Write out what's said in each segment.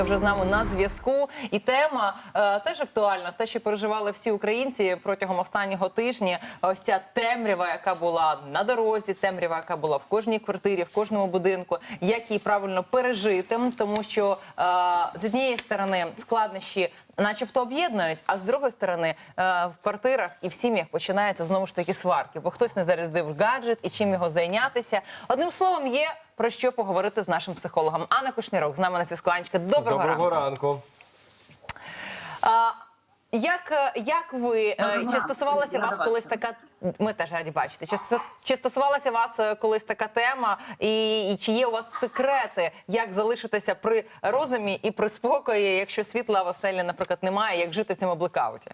Чанечка вже з нами на зв'язку. І тема е, теж актуальна. Те, що переживали всі українці протягом останнього тижня. Ось ця темрява, яка була на дорозі, темрява, яка була в кожній квартирі, в кожному будинку. Як її правильно пережити, тому що е, з однієї сторони складнощі. Начебто об'єднують, а з другої сторони е, в квартирах і в сім'ях починаються знову ж таки сварки, бо хтось не зарядив гаджет і чим його зайнятися. Одним словом, є про що поговорити з нашим психологом. Анна Кушнірок з нами на зв'язку. Анечка, доброго, Доброго ранку. ранку. А, як, як ви е, Доброго чи стосувалася вас колись така? Ми теж раді бачити. Чи, чи стосувалася вас е, колись така тема, і, і чи є у вас секрети, як залишитися при розумі і при спокої, якщо світла в оселі, наприклад, немає, як жити в цьому блекауті?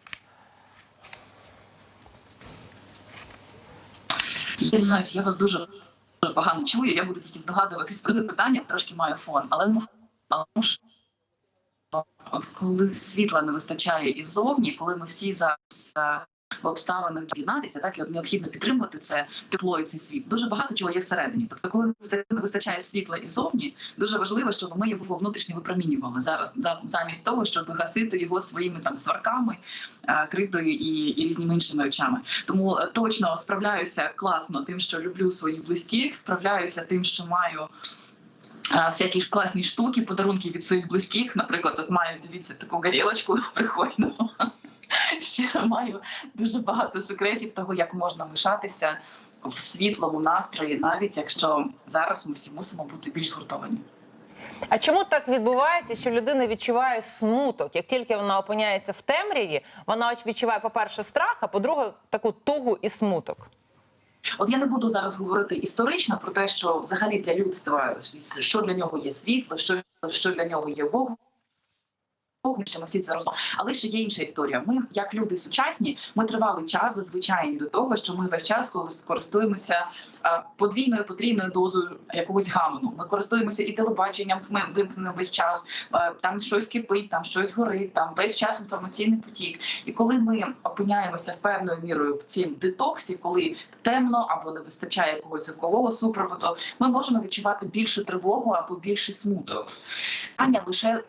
Я вас дуже, дуже погано чую. Я буду тільки здогадуватись про запитання, трошки маю фон. Але ну, от коли світла не вистачає іззовні, коли ми всі зараз в обставинах об'єднатися, так і необхідно підтримувати це тепло і цей світ. Дуже багато чого є всередині. Тобто, коли не вистачає світла іззовні, дуже важливо, щоб ми його внутрішньо випромінювали зараз, замість того, щоб гасити його своїми там сварками, е, кривдою і, і різними іншими речами. Тому е, точно справляюся класно тим, що люблю своїх близьких, справляюся тим, що маю. е, Всякі ж класні штуки, подарунки від своїх близьких. Наприклад, от маю дивіться таку горілочку прикольну. Ще маю дуже багато секретів того, як можна лишатися в світлому настрої, навіть якщо зараз ми всі мусимо бути більш згуртовані. А чому так відбувається, що людина відчуває смуток? Як тільки вона опиняється в темряві, вона відчуває, по-перше, страх, а по-друге, таку тугу і смуток. От я не буду зараз говорити історично про те, що взагалі для людства що для нього є світло, що, що для нього є вогонь. Вогнище, ми всі це розуміємо. Але ще є інша історія. Ми, як люди сучасні, ми тривалий час зазвичай до того, що ми весь час користуємося е, подвійною потрійною дозою якогось гамону. Ми користуємося і телебаченням, ми вимкнемо весь час. е, Там щось кипить, там щось горить, там весь час інформаційний потік. І коли ми опиняємося певною мірою в цім детоксі, коли темно або не вистачає якогось звукового супроводу, ми можемо відчувати більшу тривогу або більший смуток. Аня лише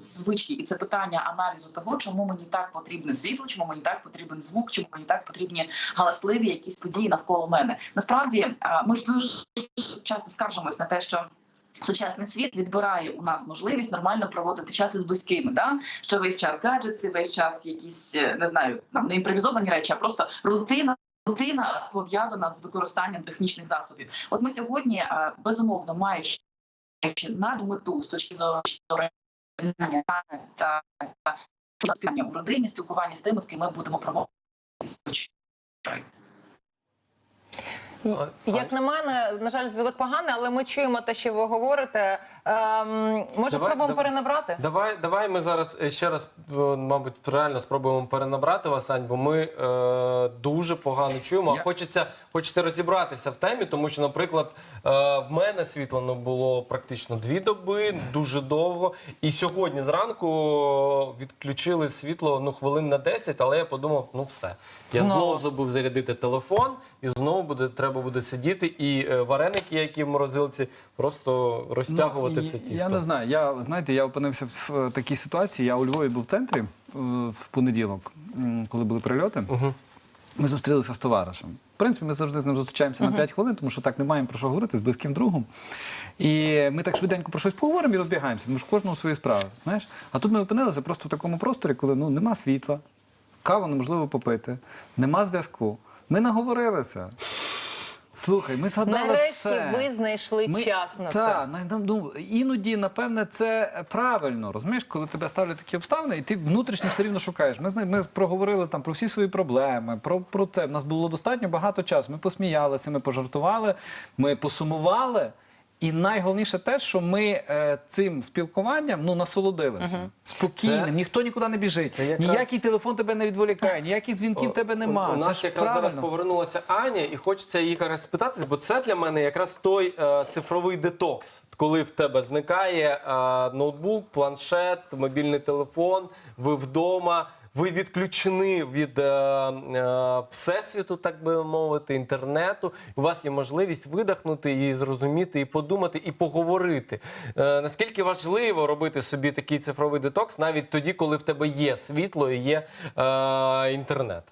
звички, і це питання аналізу того, чому мені так потрібне світло, чому мені так потрібен звук, чому мені так потрібні галасливі якісь події навколо мене. Насправді ми ж дуже часто скаржимось на те, що. Сучасний світ відбирає у нас можливість нормально проводити час із близькими, да? що весь час гаджети, весь час якісь е, не знаю, там не імпровізовані речі, а просто рутина. Рутина пов'язана з використанням технічних засобів. От ми сьогодні е, безумовно маючи над мету з точки зору спілкування та, та спілкування в родині, спілкування з тими, з ким ми будемо проводити. Як на мене, на жаль, зв'язок поганий, але ми чуємо те, що ви говорите. Ем, може, Давай- спробуємо давай- перенабрати? Давай, давай ми зараз е, ще раз, е, мабуть, реально спробуємо перенабрати вас, Ань, бо ми е, дуже погано чуємо. Я- А хочеться, хочеться розібратися в темі, тому що, наприклад, е, в мене світло не було практично дві доби, дуже довго. І сьогодні зранку відключили світло ну, хвилин на 10, але я подумав, ну все. Я Знову. знову забув зарядити телефон, і знову буде треба буде сидіти. І е, вареники, які в морозилці, просто розтягувати Ну, це тісто. Я не знаю. Я знаєте, я опинився в такій ситуації. Я у Львові був в центрі е, в понеділок, коли були прильоти. Ми зустрілися з товаришем. В принципі, ми завжди з ним зустрічаємося на 5 хвилин, тому що так не маємо про що говорити з близьким другом. І ми так швиденько про щось поговоримо і розбігаємося, тому що кожного свої справи. Знаєш? А тут ми опинилися просто в такому просторі, коли ну, нема світла, каву неможливо попити, нема зв'язку. Ми наговорилися. Слухай, ми згадали Нарешті все. ви знайшли час на та, це. на- на- ну, іноді, напевне, це правильно. Розумієш, коли тебе ставлять такі обставини, і ти внутрішньо все рівно шукаєш. Ми ми проговорили там про всі свої проблеми, про, про це. У нас було достатньо багато часу. Ми посміялися, ми пожартували, ми посумували. І найголовніше те, що ми е, цим спілкуванням ну насолодилися спокійним. Це- Ніхто нікуди не біжить. Це якраз- Ніякий телефон тебе не відволікає, ніяких дзвінків тебе нема. У, у нас якраз зараз повернулася Аня, і хочеться її якраз спитатись, бо це для мене якраз той е, цифровий детокс. Коли в тебе зникає е, ноутбук, планшет, мобільний телефон, ви вдома, ви відключені від е, е, всесвіту, так би мовити, інтернету. У вас є можливість видихнути і зрозуміти, і подумати, і поговорити. Е, наскільки важливо робити собі такий цифровий детокс, навіть тоді, коли в тебе є світло і є е, інтернет.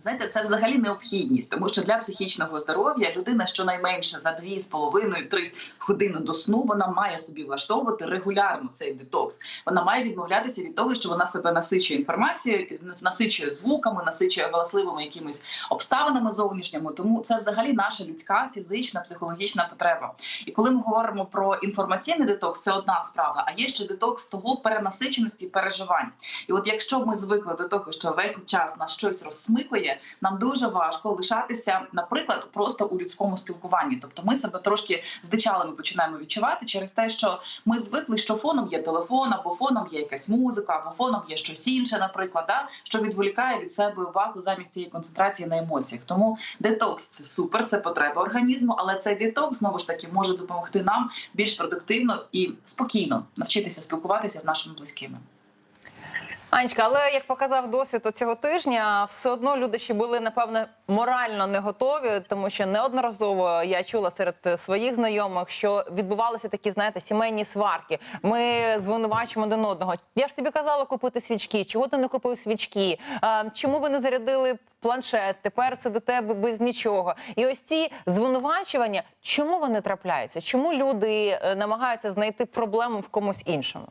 Знаєте, це взагалі необхідність, тому що для психічного здоров'я людина щонайменше за 2,5-3 години до сну вона має собі влаштовувати регулярно цей детокс. Вона має відмовлятися від того, що вона себе насичує інформацією, насичує звуками, насичує галасливими якимись обставинами зовнішніми. Тому це взагалі наша людська фізична, психологічна потреба. І коли ми говоримо про інформаційний детокс, це одна справа. А є ще детокс того перенасиченості переживань. І от якщо ми звикли до того, що весь час нас щось розсмикує, нам дуже важко лишатися, наприклад, просто у людському спілкуванні. Тобто ми себе трошки здичалими починаємо відчувати через те, що ми звикли, що фоном є телефон, або фоном є якась музика, або фоном є щось інше, наприклад, да, що відволікає від себе увагу замість цієї концентрації на емоціях. Тому детокс це супер, це потреба організму, але цей детокс знову ж таки може допомогти нам більш продуктивно і спокійно навчитися спілкуватися з нашими близькими. Анечка, але як показав досвід цього тижня, все одно люди ще були напевне морально не готові, тому що неодноразово я чула серед своїх знайомих, що відбувалися такі, знаєте, сімейні сварки. Ми звинувачуємо один одного. Я ж тобі казала купити свічки. Чого ти не купив свічки? Чому ви не зарядили планшет? Тепер сидите без нічого. І ось ці звинувачування, чому вони трапляються? Чому люди е, намагаються знайти проблему в комусь іншому?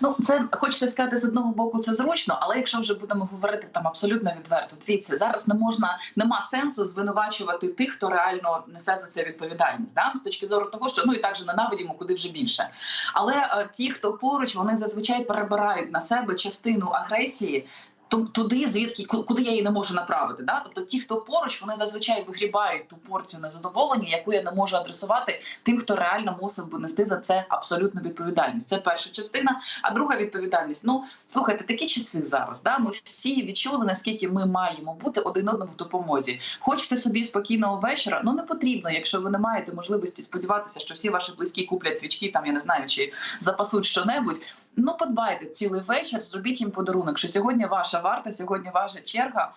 Ну, це хочеться сказати з одного боку, це зручно, але якщо вже будемо говорити там абсолютно відверто, дивіться, зараз не можна, нема сенсу звинувачувати тих, хто реально несе за це відповідальність. Да? З точки зору того, що ну і так же ненавидимо куди вже більше. Але е, ті, хто поруч, вони зазвичай перебирають на себе частину агресії. Ту- Туди, звідки ку- куди я її не можу направити, да тобто ті, хто поруч, вони зазвичай вигрібають ту порцію незадоволення, яку я не можу адресувати тим, хто реально мусив би нести за це абсолютну відповідальність. Це перша частина. А друга відповідальність. Ну слухайте, такі часи зараз. Да, ми всі відчули, наскільки ми маємо бути один одному в допомозі. Хочете собі спокійного вечора? Ну не потрібно, якщо ви не маєте можливості сподіватися, що всі ваші близькі куплять свічки, там я не знаю, чи запасуть що-небудь. Ну подбайте цілий вечір, зробіть їм подарунок, що сьогодні ваша варта, сьогодні ваша черга.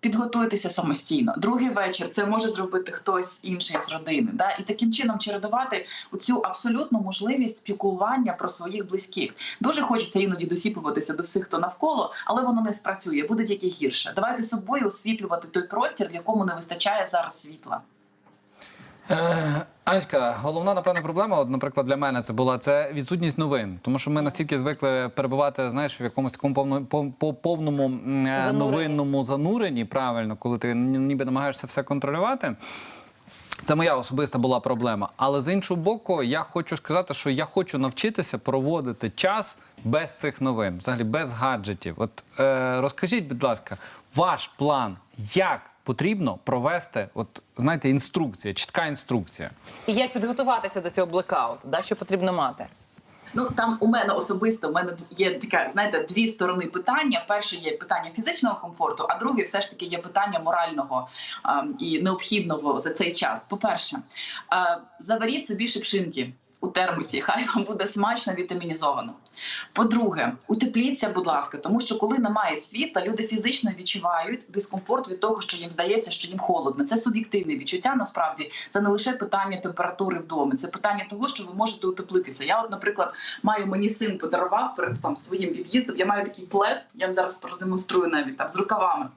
Підготуйтеся самостійно. Другий вечір це може зробити хтось інший з родини. Да? І таким чином чередувати цю абсолютну можливість спілкування про своїх близьких. Дуже хочеться іноді досіпуватися до всіх, хто навколо, але воно не спрацює, буде тільки гірше. Давайте собою освітлювати той простір, в якому не вистачає зараз світла. Е, Анечка, головна напевно проблема, от, наприклад, для мене це була це відсутність новин, тому що ми настільки звикли перебувати, знаєш, в якомусь такому повно, по, по повному е, новинному зануренні, правильно, коли ти ніби намагаєшся все контролювати. Це моя особиста була проблема. Але з іншого боку, я хочу сказати, що я хочу навчитися проводити час без цих новин, взагалі без гаджетів. От е, розкажіть, будь ласка, ваш план, як потрібно провести, от знаєте, інструкція, чітка інструкція. І як підготуватися до цього блекауту? Да? Що потрібно мати? Ну там у мене особисто у мене є така, знаєте, дві сторони питання. Перше є питання фізичного комфорту, а друге, все ж таки, є питання морального а, і необхідного за цей час. По-перше, а, заваріть собі шипшинки. У термосі, хай вам буде смачно вітамінізовано. По-друге, утепліться, будь ласка, тому що коли немає світла, люди фізично відчувають дискомфорт від того, що їм здається, що їм холодно. Це суб'єктивне відчуття. Насправді це не лише питання температури вдома, це питання того, що ви можете утеплитися. Я, от, наприклад, маю мені син подарував перед там своїм від'їздом. Я маю такий плед, я вам зараз продемонструю навіть там з рукавами.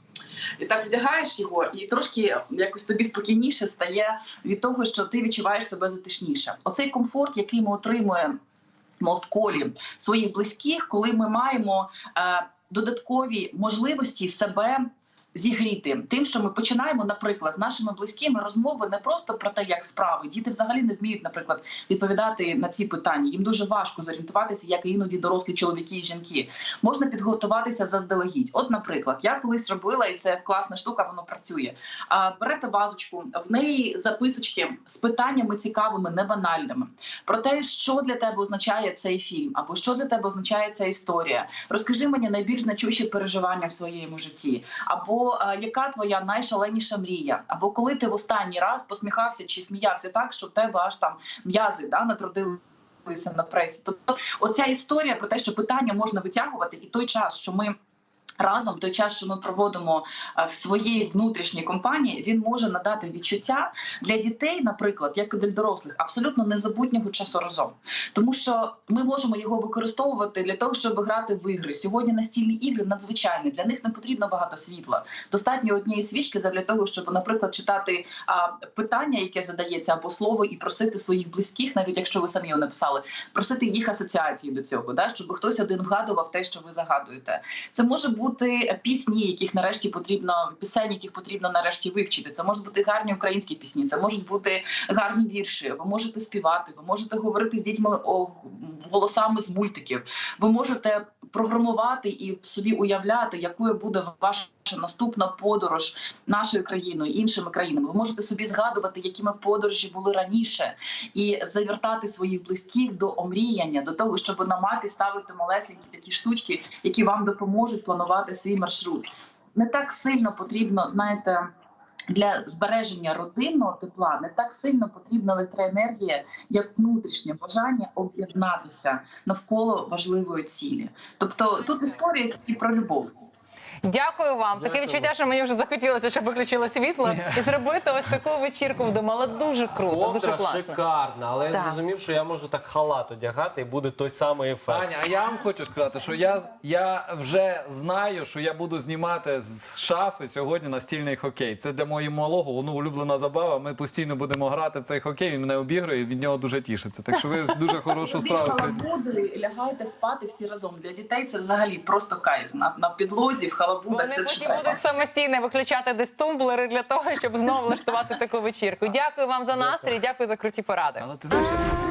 І так вдягаєш його, і трошки якось тобі спокійніше стає від того, що ти відчуваєш себе затишніше. Оцей комфорт, який ми отримуємо в колі своїх близьких, коли ми маємо е, додаткові можливості себе зігріти тим, що ми починаємо, наприклад, з нашими близькими розмови не просто про те, як справи. Діти взагалі не вміють, наприклад, відповідати на ці питання. Їм дуже важко зорієнтуватися, як іноді дорослі чоловіки і жінки. Можна підготуватися заздалегідь. От, наприклад, я колись робила, і це класна штука, воно працює. А берете вазочку, в неї записочки з питаннями цікавими, не банальними про те, що для тебе означає цей фільм, або що для тебе означає ця історія. Розкажи мені найбільш значущі переживання в своєму житті, або яка твоя найшаленіша мрія, або коли ти в останній раз посміхався чи сміявся так, що в тебе аж там м'язи да, натрудилися на пресі. Тобто, оця історія про те, що питання можна витягувати, і той час, що ми. Разом той час, що ми проводимо е, в своїй внутрішній компанії, він може надати відчуття для дітей, наприклад, як і для дорослих, абсолютно незабутнього часу разом, тому що ми можемо його використовувати для того, щоб грати в ігри. Сьогодні настільні ігри надзвичайні. Для них не потрібно багато світла. Достатньо однієї свічки для того, щоб, наприклад, читати питання, яке задається, або слово, і просити своїх близьких, навіть якщо ви самі його написали, просити їх асоціації до цього, да щоб хтось один вгадував те, що ви загадуєте. Це може бути пісні, яких нарешті потрібно пісень, яких потрібно нарешті вивчити. Це можуть бути гарні українські пісні, це можуть бути гарні вірші. Ви можете співати, ви можете говорити з дітьми голосами з мультиків. Ви можете програмувати і собі уявляти, якою буде ваша наступна подорож нашою країною, іншими країнами. Ви можете собі згадувати, якими подорожі були раніше, і завертати своїх близьких до омріяння, до того, щоб на мапі ставити малесенькі такі штучки, які вам допоможуть планувати свій маршрут. Не так сильно потрібно, знаєте. Для збереження родинного тепла не так сильно потрібна електроенергія, як внутрішнє бажання об'єднатися навколо важливої цілі. Тобто тут історія і про любов. Дякую вам. Таке відчуття, що мені вже захотілося, щоб виключили світло і зробити ось таку вечірку вдома. Але дуже круто, дуже Ковдра класно. шикарна, але я Так. зрозумів, що я можу так халат одягати і буде той самий ефект. Аня, а я вам хочу сказати, що я, я вже знаю, що я буду знімати з шафи сьогодні настільний хокей. Це для моєї малого воно улюблена забава. Ми постійно будемо грати в цей хокей. Він мене обігрує, і від нього дуже тішиться. Так що ви дуже хорошу справу сьогодні. лягайте спати всі разом. Для дітей це взагалі просто кайф. На, на підлозі, в халабудах Вони це потім треба. будуть самостійно виключати десь тумблери для того, щоб знову влаштувати таку вечірку. Дякую вам за настрій, дякую за круті поради. Але ти знаєш, що